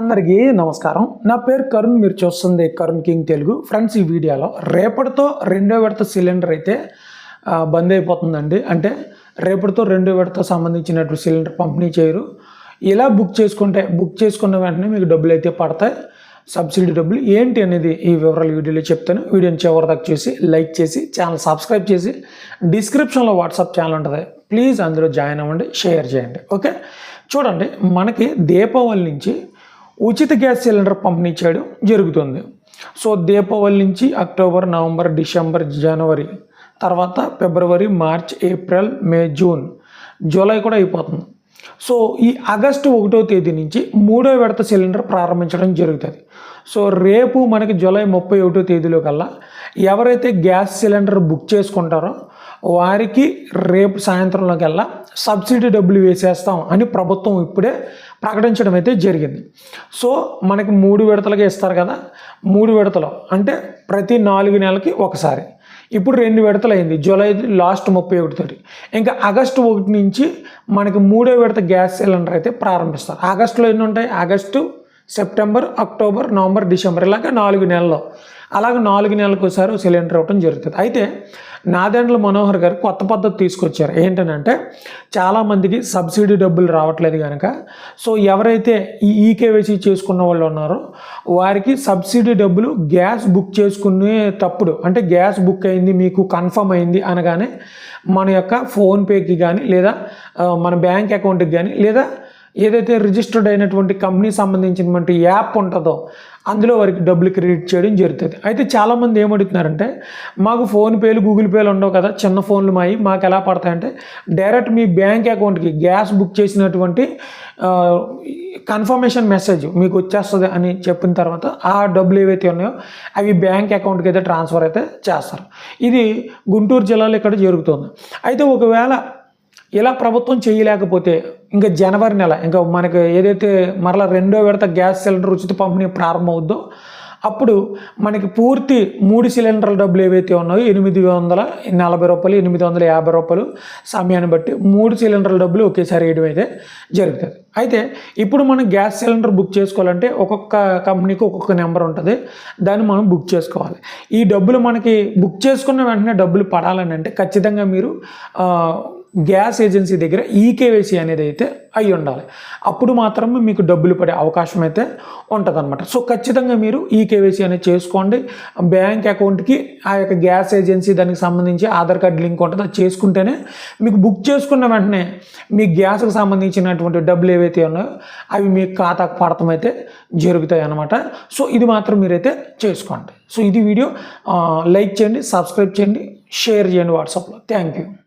అందరికీ నమస్కారం. నా పేరు కరుణ్ మీరు చూస్తుంది కరుణ్ కింగ్ తెలుగు. ఫ్రెండ్స్ ఈ వీడియోలో రేపటితో రెండో విడత సిలిండర్ అయితే బంద్ అయిపోతుందండి. అంటే రేపటితో రెండో విడత సంబంధించినటువంటి సిలిండర్ పంపిణీ చేయరు. ఇలా బుక్ చేసుకుంటే బుక్ చేసుకున్న వెంటనే మీకు డబ్బులు అయితే పడతాయి. సబ్సిడీ డబ్బులు ఏంటి అనేది ఈ వివరాలు వీడియోలో చెప్తాను. వీడియోని చివరి దాకా చూసి లైక్ చేసి ఛానల్ సబ్స్క్రైబ్ చేసి డిస్క్రిప్షన్లో వాట్సాప్ ఛానల్ ఉంటుంది. ప్లీజ్ అందులో జాయిన్ అవ్వండి షేర్ చేయండి. ఓకే? చూడండి మనకి దీపావళి నుంచి ఉచిత గ్యాస్ సిలిండర్ పంపిణీ చేయడం జరుగుతుంది. సో దీపావళి నుంచి అక్టోబర్ నవంబర్ డిసెంబర్ జనవరి తర్వాత ఫిబ్రవరి March April May June July కూడా అయిపోతుంది. సో ఈ ఆగస్టు ఒకటో తేదీ నుంచి మూడో విడత సిలిండర్ ప్రారంభించడం జరుగుతుంది. సో రేపు మనకి జూలై ముప్పై ఒకటో తేదీలో కల్లా ఎవరైతే గ్యాస్ సిలిండర్ బుక్ చేసుకుంటారో వారికి రేపు సాయంత్రంలోకెల్లా సబ్సిడీ డబ్బులు వేసేస్తాం అని ప్రభుత్వం ఇప్పుడే ప్రకటించడం అయితే జరిగింది. సో మనకి మూడు విడతలుగా ఇస్తారు కదా? మూడు విడతలు. అంటే ప్రతి నాలుగు నెలలకి ఒకసారి. ఇప్పుడు రెండు విడతలు అయింది జూలై లాస్ట్ ముప్పై ఒకటితోటి ఇంకా ఆగస్టు ఒకటి నుంచి మనకి మూడో విడత గ్యాస్ సిలిండర్ అయితే ప్రారంభిస్తారు. ఆగస్టులో ఎన్ని ఉంటాయి? August September October November December ఇలాగ నాలుగు నెలల్లో అలాగే నాలుగు నెలలకు ఒకసారి సిలిండర్ అవ్వడం జరుగుతుంది. అయితే నాదెండ్ల మనోహర్ గారు కొత్త పద్ధతి తీసుకొచ్చారు. ఏంటంటే చాలామందికి సబ్సిడీ డబ్బులు రావట్లేదు కనుక సో ఎవరైతే ఈ ఈకేవైసీ చేసుకున్న వాళ్ళు ఉన్నారో వారికి సబ్సిడీ డబ్బులు గ్యాస్ బుక్ చేసుకునేటప్పుడు అంటే గ్యాస్ బుక్ అయింది మీకు కన్ఫర్మ్ అయింది అనగానే మన యొక్క ఫోన్పేకి కానీ లేదా మన బ్యాంక్ అకౌంట్కి కానీ లేదా ఏదైతే రిజిస్టర్డ్ అయినటువంటి కంపెనీ సంబంధించినటువంటి యాప్ ఉంటుందో అందులో వారికి డబ్బులు క్రెడిట్ చేయడం జరుగుతుంది. అయితే చాలామంది ఏమడుగుతున్నారంటే మాకు ఫోన్పేలు గూగుల్ పేలు ఉండవు కదా చిన్న ఫోన్లు మాయి మాకు ఎలా పడతాయంటే డైరెక్ట్ మీ బ్యాంక్ అకౌంట్కి గ్యాస్ బుక్ చేసినటువంటి కన్ఫర్మేషన్ మెసేజ్ మీకు వచ్చేస్తుంది అని చెప్పిన తర్వాత ఆ డబ్బులు ఏవైతే ఉన్నాయో అవి బ్యాంక్ అకౌంట్కి అయితే ట్రాన్స్ఫర్ అయితే చేస్తారు. ఇది గుంటూరు జిల్లాలో ఇక్కడ జరుగుతుంది. అయితే ఒకవేళ ఇలా ప్రభుత్వం చేయలేకపోతే ఇంకా జనవరి నెల ఇంకా మనకి ఏదైతే మరలా రెండో విడత గ్యాస్ సిలిండర్ ఉచిత పంపిణీ ప్రారంభమవుద్దో అప్పుడు మనకి పూర్తి మూడు సిలిండర్ల డబ్బులు ఏవైతే ఉన్నాయో ఎనిమిది వందల నలభై రూపాయలు ఎనిమిది వందల యాభై రూపాయలు సమయాన్ని బట్టి మూడు సిలిండర్ల డబ్బులు ఒకేసారి వేయడం అయితే జరుగుతుంది. అయితే ఇప్పుడు మనం గ్యాస్ సిలిండర్ బుక్ చేసుకోవాలంటే ఒక్కొక్క కంపెనీకి ఒక్కొక్క నెంబర్ ఉంటుంది దాన్ని మనం బుక్ చేసుకోవాలి. ఈ డబ్బులు మనకి బుక్ చేసుకున్న వెంటనే డబ్బులు పడాలని అంటే ఖచ్చితంగా మీరు గ్యాస్ ఏజెన్సీ దగ్గర ఈకేవైసీ అనేది అయితే అయి ఉండాలి. అప్పుడు మాత్రమే మీకు డబ్బులు పడే అవకాశం అయితే ఉంటుంది సో ఖచ్చితంగా మీరు ఈకేవైసీ అనేది చేసుకోండి. బ్యాంక్ అకౌంట్కి ఆ యొక్క గ్యాస్ ఏజెన్సీ దానికి సంబంధించి ఆధార్ కార్డు లింక్ ఉంటుంది. అది చేసుకుంటేనే మీకు బుక్ చేసుకున్న వెంటనే మీ గ్యాస్కి సంబంధించినటువంటి డబ్బులు ఏవైతే ఉన్నాయో అవి మీ ఖాతాకు పడతం అయితే జరుగుతాయి అన్నమాట. సో ఇది మాత్రం మీరైతే చేసుకోండి. సో ఇది వీడియో లైక్ చేయండి సబ్స్క్రైబ్ చేయండి షేర్ చేయండి వాట్సాప్లో. Thank you.